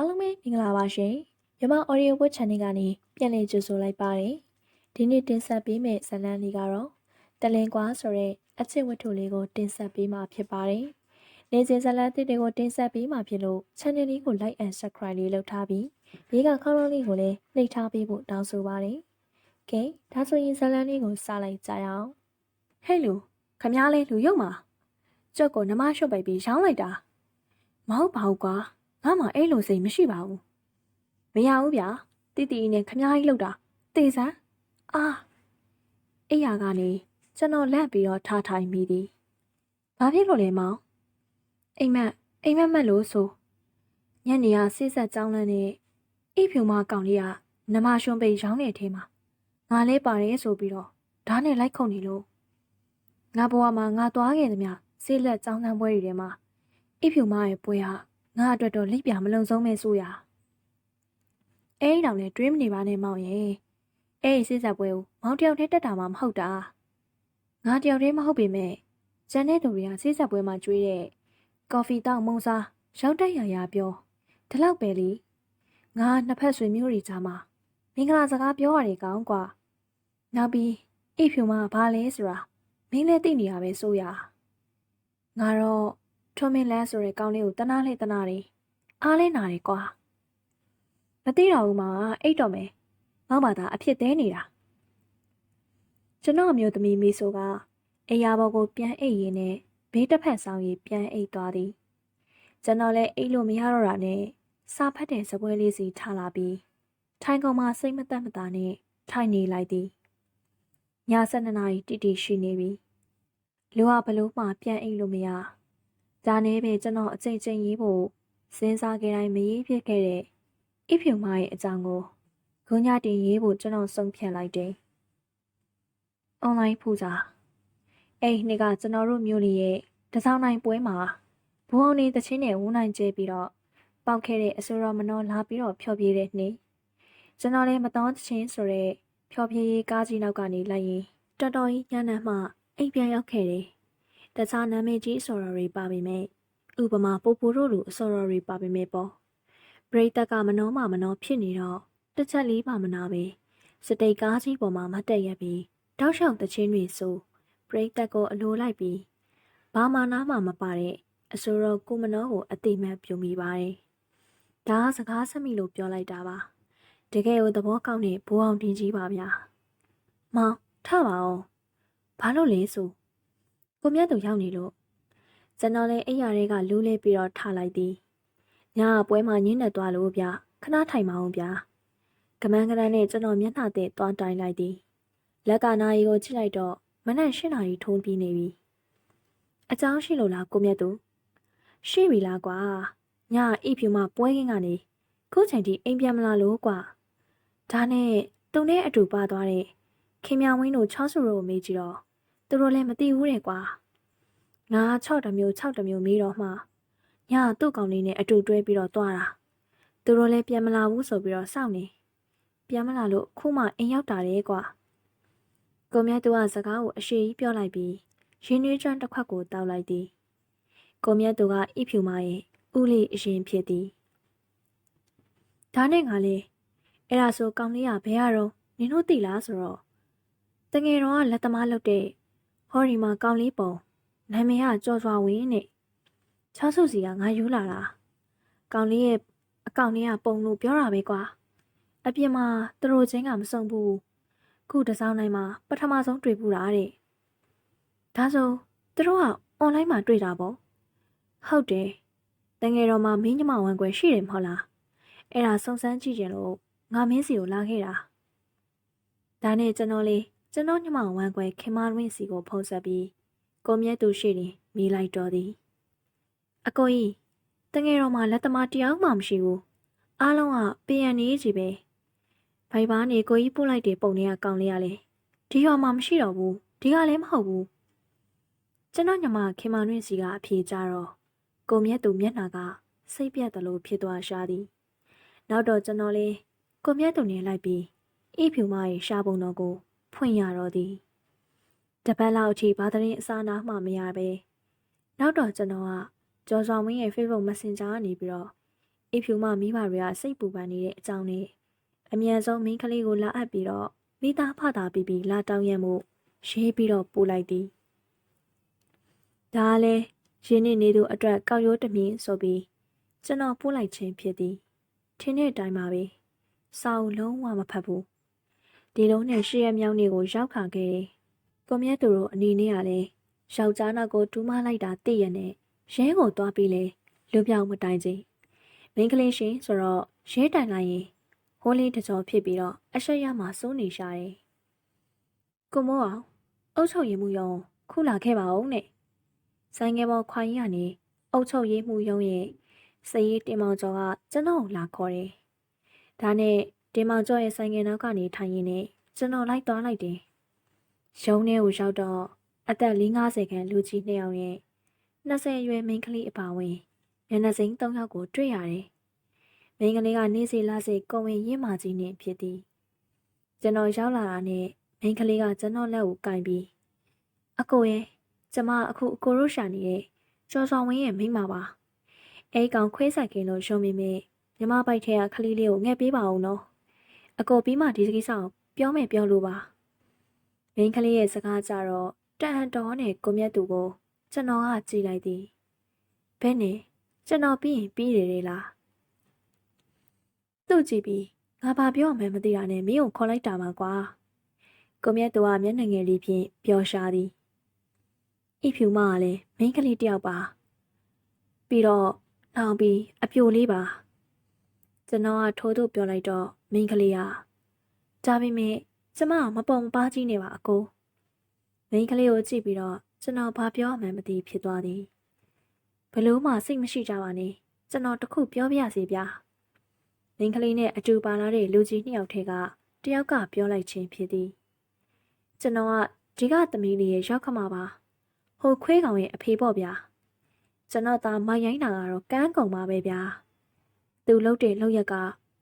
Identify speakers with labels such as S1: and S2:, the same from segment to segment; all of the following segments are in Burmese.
S1: အားလုံးပဲမင်္ဂလာပါရှင်။မြန်မာ Audio Book Channel ကနေပြန်လည်ကြိုဆိုလိုက်ပါတယ်။ဒီနေ့တင်ဆက်ပေးမယ့်ဇာတ်လမ်းလေးကတော့တလင်ကွာဆိုတဲ့အချစ်ဝတ္ထုလေးကိုတင်ဆက်ပေးမှာဖြစ်ပါတယ်။နေ့စဉ်ဇာတ်လမ်းသစ်တွေကိုတင်ဆက်ပေးမှာဖြစ်လို့ channel လေးကို like and subscribe လေးလုပ်ထားပြီးဘေးကခေါင်းလုံးလေးကိုလည်းနှိပ်ထားပေးဖို့တောင်းဆိုပါတယ်။ကဲဒါဆိုရင်ဇာတ်လမ်းလေးကိုစလိုက်ကြရအောင်။ဟဲ့လူခမားလေးလူရုပ်မှာကြွက်ကိုနမရှုပ်ပိတ်ပြီးရောင်းလိုက်တာမဟုတ်ပါဘူးကွာ ငါမှအဲ့လိုစိတ်မရှိပါဘူးမရဘူးဗျာတိတိနဲ့ခမားကြီးလောက်တာတေစမ်းအာအိယာကနေကျွန်တော်လက်ပြီးတော့ထားထိုင်မိသည်ဘာဖြစ်လို့လဲမောင်အိမ်မက်အိမ်မက်မက်လို့ဆိုညနေကစိစက်ကြောင်းလန်းနဲ့အိဖြူမကောင်လေးကနမရှွန်ပိတ်ရောင်းနေထဲမှာငါလေးပါတယ်ဆိုပြီးတော့ဓာတ်နဲ့လိုက်ခုန်နေလို့ငါဘဝမှာငါသွားခဲ့သမျှစိလက်ကြောင်းတန်းပွဲတွေထဲမှာအိဖြူမရဲ့ပွဲဟာ ငါအတွက်တော့လိပ်ပြမလုံဆုံးပဲဆိုရအဲ့ဒီတော့လည်းတွေးမနေပါနဲ့မောင်ရဲ့အဲ့ဒီစိစက်ပွဲကိုမောင်တယောက်တည်းတက်တာမှမဟုတ်တာငါတယောက်တည်းမဟုတ်ပေမဲ့ကျန်တဲ့သူတွေကစိစက်ပွဲမှာကျွေးတဲ့ကော်ဖီတောက်မုံစားရောက်တက်ရရပြောဒီလောက်ပဲလေငါနှစ်ဖက်ဆွေမျိုးတွေကြားမှာမင်္ဂလာစကားပြောရတယ်ကောင်းကွာနောက်ပြီးအိဖြူမဘာလဲဆိုတာမင်းလည်းသိနေရပဲဆိုရငါတော့ ထွန်းမင်းလန်းဆိုတဲ့ကောင်းလေးကိုတနာလေတနာတယ်အားလဲနာတယ်ကွာမသိတော့ဘူးမအိတ်တော့မယ်မောက်ပါသားအဖြစ်သေးနေတာကျွန်တော်အမျိုးသမီးမိဆိုကအိယာဘော်ကိုပြန်အိတ်ရင်းနဲ့ဘေးတစ်ဖက်ဆောင်ရီပြန်အိတ်သွားသည်ကျွန်တော်လည်းအိတ်လို့မရတော့တာနဲ့စာဖတ်တဲ့စပွဲလေးစီထားလာပြီးထိုင်ကုန်မှာစိတ်မသက်မသာနဲ့ထိုင်နေလိုက်သည်ည7နာရီတိတိရှိနေပြီလူကဘလို့မှပြန်အိတ်လို့မရ ဒါနဲ့ပဲကျွန်တော်အချိန်ချင်းရေးဖို့စဉ်းစားခဲ့တိုင်းမရေးဖြစ်ခဲ့တဲ့အစ်ဖြူမရဲ့အကြောင်းကိုဂုံညတင်ရေးဖို့ကျွန်တော်ဆုံးဖြတ်လိုက်တယ်။ online ဖူစာအဲ့ဒီနေ့ကကျွန်တော်တို့မျိုးလေးရဲ့တစောင်းနိုင်ပွဲမှာဘူအောင်နေတချင်းနဲ့ဝူးနိုင်ကျဲပြီးတော့ပောက်ခဲ့တဲ့အစိုးရမနောလာပြီးတော့ဖျော်ဖြေတဲ့နေ့ကျွန်တော်လည်းမတော်တချင်းဆိုတဲ့ဖျော်ဖြေရေးကားကြီးနောက်ကနေလိုက်ရင်တော်တော်ကြီးညံ့နှံ့မှအိမ်ပြန်ရောက်ခဲ့တယ်။ တခြားနာမည်ကြီးအစော်တော်တွေပါပေမဲ့ဥပမာပိုပိုတို့လိုအစော်တော်တွေပါပေမဲ့ပေါ့ပရိသတ်ကမနှောမမနှောဖြစ်နေတော့တစ်ချက်လေးပါမနာပဲစတိတ်ကားကြီးပေါ်မှာမတ်တက်ရက်ပြီးတောက်လျှောက်တချင်းတွေဆိုပရိသတ်ကိုအလိုလိုက်ပြီးဘာမှနားမှမပါတဲ့အစိုးရကိုမနှောကိုအတိမတ်ပြုံမိပါတယ်။ဒါကစကားဆက်မိလို့ပြောလိုက်တာပါ။တကယ်ကိုသဘောကောက်နေဘိုးအောင်တင်ကြီးပါဗျာ။မောင်ထပါအောင်။ဘာလို့လဲဆို ကိုမြတ်သူရောက်နေလို့ကျွန်တော်လည်းအိယာတွေကလူးလေးပြီးတော့ထလိုက်သည်။ညကပွဲမှာညင်းနေသွားလို့ဗျာခဏထိုင်မအောင်ဗျာ။ကမန်းကရန်နဲ့ကျွန်တော်မျက်နှာသစ်သွားတိုင်လိုက်သည်။လက်ကနာရီကိုကြည့်လိုက်တော့မနက်၈နာရီထိုးပြီးနေပြီ။အเจ้าရှိလို့လားကိုမြတ်သူ။ရှိပြီလားကွာ။ညအိဖြူမပွဲကင်းကနေခုချိန်ထိအိမ်ပြန်မလာလို့ကွာ။ဒါနဲ့သူနဲ့အတူပါသွားတဲ့ခင်မြဝင်းတို့ချောစုတို့ကိုမေးကြည့်တော့ သူတို့လည်းမသိဘူးတဲ့ကွာငါ6တမျိုး6တမျိုးမေးတော့မှညသူ့ကောင်လေးနဲ့အတူတွဲပြီးတော့သွားတာသူတို့လည်းပြန်မလာဘူးဆိုပြီးတော့စောင့်နေပြန်မလာလို့ခုမှအိမ်ရောက်တာလေကွာကိုမြတ်သူကစကားကိုအရှိကြီးပြောလိုက်ပြီးရင်းနှီးကျွမ်းတစ်ခွက်ကိုတောက်လိုက်သည်ကိုမြတ်သူကဣဖြူမရဲ့ဥလေးအရင်ဖြစ်သည်ဒါနဲ့ငါလေအဲ့ဒါဆိုကောင်လေးကဘယ်ရတော့နင်တို့သိလားဆိုတော့တငယ်တော်ကလက်သမားလုပ်တဲ့ ဟော်ရီမှာကောင်းလေးပုံနာမည်ကကြော်စွာဝင်းနဲ့ချောဆုစီကငါယူလာတာကောင်းလေးရဲ့အကောင့်လေးကပုံလို့ပြောတာပဲကွာအပြင်မှာသူတို့ချင်းကမစုံဘူးခုတစောင်းတိုင်းမှာပထမဆုံးတွေ့ဘူးတာတဲ့ဒါဆိုသူတို့ကအွန်လိုင်းမှာတွေ့တာပေါ့ဟုတ်တယ်တငယ်တော်မှာမင်းညမဝန်ခွဲရှိတယ်မဟုတ်လားအဲ့ဒါစုံစမ်းကြည့်ကြလို့ငါမင်းစီကိုလာခဲ့တာဒါနဲ့ကျွန်တော်လေး ကျွန်တော်ညမဝမ်းခွဲခင်မရင်းစီကိုဖုံးဆက်ပြီးကိုမြဲသူရှိရင်မိလိုက်တော်သည်အကိုကြီးတငယ်တော်မှာလက်သမားတယောက်မှမရှိဘူးအားလုံးကပြန်နေကြီးပဲဘိုင်ဘာနေကိုကြီးပို့လိုက်တဲ့ပုံတွေကကောင်းလေးရလေဒီရွာမှာမရှိတော့ဘူးဒီကလည်းမဟုတ်ဘူးကျွန်တော်ညမခင်မရင်းစီကအဖြေကြတော့ကိုမြဲသူမျက်နှာကစိတ်ပြတ်တယ်လို့ဖြစ်သွားရှာသည်နောက်တော့ကျွန်တော်လေးကိုမြဲသူနေလိုက်ပြီးအိဖြူမရဲ့ရှားပုံတော်ကို ဖွင့်ရတော့သည်တပတ်လောက်အထိဘာသတင်းအစားနာမှမရပဲနောက်တော့ကျွန်တော်ကကျော်စွာဝင်းရဲ့ Facebook Messenger ကနေပြီးတော့အိပ်ဖြူမမိဘတွေကစိတ်ပူပန်နေတဲ့အကြောင်းနဲ့အမြန်ဆုံးမိန်းကလေးကိုလာအပ်ပြီးတော့မိသားဖတာပြီးပြီးလာတောင်းရမှုရေးပြီးတော့ပို့လိုက်သည်ဒါကလည်းရင်းနေနေသူအတွက်ကောက်ရိုးတမင်းဆိုပြီးကျွန်တော်ပို့လိုက်ခြင်းဖြစ်သည်ထင်းတဲ့အတိုင်းပါပဲစာအုပ်လုံးဝမဖတ်ဘူး ဒီလုံးနဲ့ရှေ့ရမြောင်းတွေကိုရောက်ခါခဲ့တယ်ကွန်မြတ်သူတို့အနေနဲ့ကလည်းယောက်ျားနောက်ကိုတူးမလိုက်တာသိရနဲ့ရဲကိုသွားပြီးလေလူပြောင်မတိုင်ချင်းမိန်းကလေးရှင်ဆိုတော့ရဲတိုင်လိုက်ရင်ဟိုးလေးတစ်ကြောဖြစ်ပြီးတော့အရှက်ရမှာစိုးနေရှာတယ်ကိုမိုးအောင်အုတ်ချုပ်ရင်မှုယုံခုလာခဲ့ပါဦးနဲ့ဆိုင်ငယ်ပေါ်ခွာရင်ကနေအုတ်ချုပ်ရေးမှုယုံရဲ့စည်ရေးတင်မောင်ကျော်ကကျွန်တော်ကိုလာခေါ်တယ်ဒါနဲ့ တင်မောင်ကျော်ရဲ့ဆိုင်ငယ်နောက်ကနေထိုင်ရင်းနဲ့ကျွန်တော်လိုက်သွားလိုက်တယ်ရုံးထဲကိုရောက်တော့အသက်50ခန့်လူကြီးနှစ်ယောက်ရဲ့20အရွယ်မိန်းကလေးအပါဝင်မျက်နှာစိမ်း၃ယောက်ကိုတွေ့ရတယ်။မိန်းကလေးကနေစီလာစီကိုဝင်ရင်းမာကြီးနဲ့ဖြစ်သည်။ကျွန်တော်ရောက်လာတာနဲ့မိန်းကလေးကကျွန်တော်လက်ကိုကင်ပြီးအကိုရဲ့ကျမအခုအကိုတို့ရှာနေတဲ့ကျော်ဆောင်ဝင်းရဲ့မိန်းမပါ။အဲကောင်ခွေးဆိုင်ကင်းလို့ရှုံးမိမိမြမပိုက်ထဲကခလေးလေးကိုငှက်ပေးပါအောင်နော်။ အကိုပြီးမှဒီကိစ္စကိုပြောမယ်ပြောလို့ပါ။မိန်းကလေးရဲ့စကားကြတော့တန်ဟန်တော်နဲ့ကိုမြတ်သူကို ကျွန်တော်ကကြည်လိုက်သည်ဘယ်နဲ့ကျွန်တော်ပြီးရင်ပြီးတယ်လေလားသူ့ကြည့်ပြီးငါဘာပြောမှမသိတာနဲ့မင်းကိုခေါ်လိုက်တာပါကွာကိုမြတ်သူကမျက်နှာငယ်လေးဖြင့်ပျော်ရှာသည်ဤဖြူမကလည်းမိန်းကလေးတယောက်ပါပြီးတော့နောင်ပြီးအပြိုလေးပါ ကျွန်တော်ကထိုးထုတ်ပြောလိုက်တော့မိန်းကလေးကဒါပေမဲ့ကျမကမပုံမပါကြီးနေပါအကိုမိန်းကလေးကိုကြည့်ပြီးတော့ကျွန်တော်ဘာပြောမှန်းမသိဖြစ်သွားသည်ဘလို့မှစိတ်မရှိကြပါနဲ့ကျွန်တော်တခုပြောပြရစီဗျာမိန်းကလေးနဲ့အတူပါလာတဲ့လူကြီးနှစ်ယောက်ထဲကတယောက်ကပြောလိုက်ခြင်းဖြစ်သည်ကျွန်တော်ကဒီကသမီးလေးရဲ့ရောက်ခမပါဟိုခွေးကောင်ရဲ့အဖေပေါ့ဗျာကျွန်တော်သားမိုင်ရိုင်းတာကတော့ကန်းကုန်ပါပဲဗျာ သူလှုပ်တဲ့လှုပ်ရက်က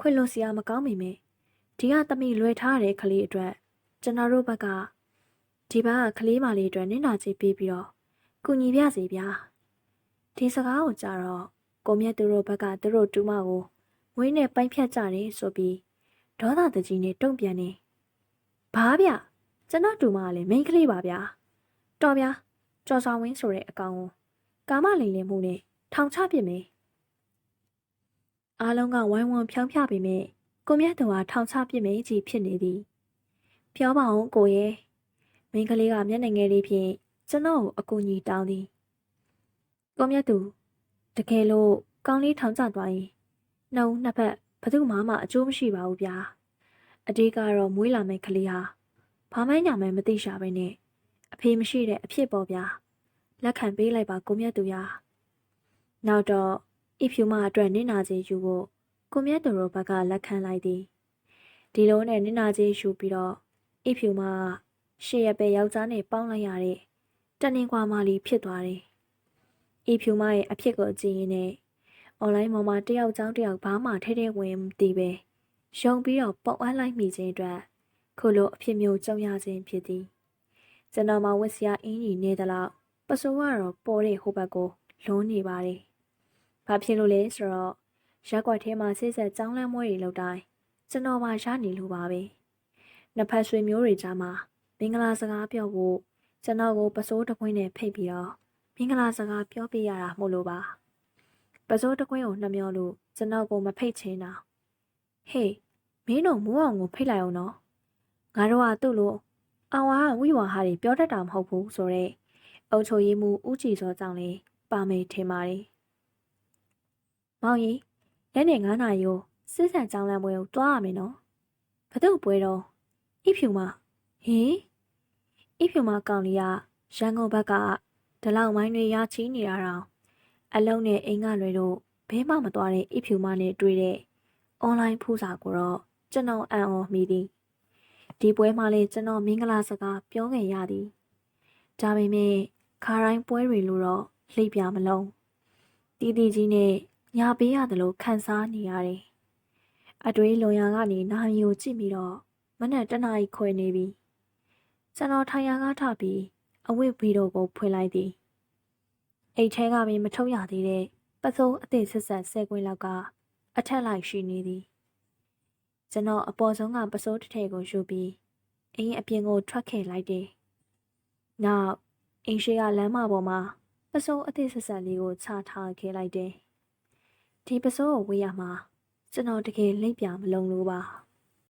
S1: ခွင့်လွန်စရာမကောင်းမိမယ်ဒီကသမီးလွယ်ထားတဲ့ကလေးအတွက်ကျွန်တော်တို့ဘက်ကဒီဘက်ကကလေးမလေးအတွက်နင့်နာချေပေးပြီးတော့ကုညီပြစီဗျာဒီစကားကိုကြတော့ကိုမြတ်သူတို့ဘက်ကသူတို့တူမကိုဝင်းနဲ့ပိုင်ဖြတ်ကြတယ်ဆိုပြီးဒေါသတကြီးနဲ့တုံ့ပြန်နေဘာဗျကျွန်တော်တူမကလည်းမိန်းကလေးပါဗျာတော်ဗျာကြော်ဆောင်ဝင်းဆိုတဲ့အကောင်ကိုကာမလိန်လင်မှုနဲ့ထောင်ချပစ်မယ် အားလုံးကဝိုင်းဝန်းဖြောင်းဖြပေမဲ့ကိုမြတ်သူကထောင်ချပစ်မယ်ကြီးဖြစ်နေသည်ပြောပါအောင်ကိုရဲ့မိန်းကလေးကမျက်နှာငယ်လေးဖြင့်ကျွန်တော်ကိုအကူအညီတောင်းသည်ကိုမြတ်သူတကယ်လို့ကောင်းလေးထောင်ကျသွားရင်နှုံနှစ်ဖက်ဘသူမှမအကျိုးမရှိပါဘူးဗျာအတေးကတော့မွေးလာမယ့်ကလေးဟာဘာမှညာမှမသိရှာပဲနဲ့အဖေမရှိတဲ့အဖြစ်ပေါ်ဗျာလက်ခံပေးလိုက်ပါကိုမြတ်သူရာနောက်တော့ ဤဖြူမအတွက်နင့်နာကြီးယူဖို့ကိုမြတ်သူတို့ဘက်ကလက်ခံလိုက်သည်ဒီလိုနဲ့နင့်နာကြီးယူပြီးတော့ဤဖြူမရှေ့ရပဲယောက်ျားနဲ့ပေါင်းလိုက်ရတဲ့တနင်္ဂွာမလီဖြစ်သွားတယ်။ဤဖြူမရဲ့အဖြစ်ကိုကြည့်ရင်းနဲ့အွန်လိုင်းပေါ်မှာတယောက်ချောင်းတယောက်ဘာမှထဲထဲဝင်မသိပဲရုံပြီးတော့ပေါက်အပ်လိုက်မိခြင်းအတွက်ခုလိုအဖြစ်မျိုးကြုံရခြင်းဖြစ်သည်။ကျွန်တော်မှဝက်စရာအင်းကြီးနေသလောက်ပစိုးကတော့ပေါ်တဲ့ဟိုဘက်ကိုလွန်းနေပါတယ်။ ဘာဖြစ်လို့လဲဆိုတော့ရက်ကွက်ထဲမှာစိတ်ဆက်ကြောင်းလန့်မွဲတွေလောက်တိုင်းကျွန်တော်မှရနေလို့ပါပဲ။နှစ်ဖက်ဆွေမျိုးတွေကြားမှာမင်္ဂလာစကားပြောဖို့ကျွန်တော်ကိုပစိုးတကွင်းနဲ့ဖိတ်ပြီးတော့မင်္ဂလာစကားပြောပြရတာမို့လို့ပါပစိုးတကွင်းကိုနှမျောလို့ကျွန်တော်ကိုမဖိတ်ချင်တာဟေးမင်းတို့မိုးအောင်ကိုဖိတ်လိုက်အောင်နော်ငါတို့ကသူ့လိုအဝါဝိဝါဟာတွေပြောတတ်တာမဟုတ်ဘူးဆိုတော့အုတ်ချိုရည်မှုဥကြည်စောကြောင့်လေပါမယ်ထင်ပါတယ် မောင်ကြီးလက်နဲ့9နာရီကိုစစ်ဆန်ကြောင်းလမ်းပွဲကိုတွားရမယ်နော်ဘသူ့ပွဲတော့ဣဖြူမဟင်အိဖြူမကောင်လေးကရန်ကုန်ဘက်ကဒလောက်မိုင်းတွေရချီးနေတာတော့အလုံးနဲ့အိမ်ကလွယ်တို့ဘဲမှမသွားတဲ့အိဖြူမနဲ့တွေ့တဲ့အွန်လိုင်းဖူးစာကိုတော့ကျွန်တော်အံ့ဩမိသည်ဒီပွဲမှာလေကျွန်တော်မင်္ဂလာစကားပြောခဲ့ရသည်ဒါပေမဲ့ခါတိုင်းပွဲတွေလို့တော့လှိပ်ပြမလုံးတီးတီကြီးနဲ့ ညာပေးရတယ်လို့ခံစားနေရတယ်။အတွေးလွန်ရာကနေနာမည်ကိုကြည့်ပြီးတော့မနက်တနားရီခွဲနေပြီ။ကျွန်တော်ထိုင်ရာကထပြီးအဝိဗီဒီယိုကိုဖွင့်လိုက်သည်။အိတ်ထဲကပင်မထုတ်ရသေးတဲ့ပစုံအသည့်ဆက်ဆက်ဆဲခွင်းလောက်ကအထက်လိုက်ရှိနေသည်။ကျွန်တော်အပေါ်ဆုံးကပစိုးတစ်ထည်ကိုယူပြီးအင်းအပြင်ကိုထွက်ခဲ့လိုက်တယ်။နောက်အင်းရှိကလမ်းမပေါ်မှာပစုံအသည့်ဆက်ဆက်လေးကိုချထားခဲ့လိုက်တယ်။ ဒီပစိုးကိုဝေးရမှာကျွန်တော်တကယ်လိပ်ပြမလုံလို့ပါ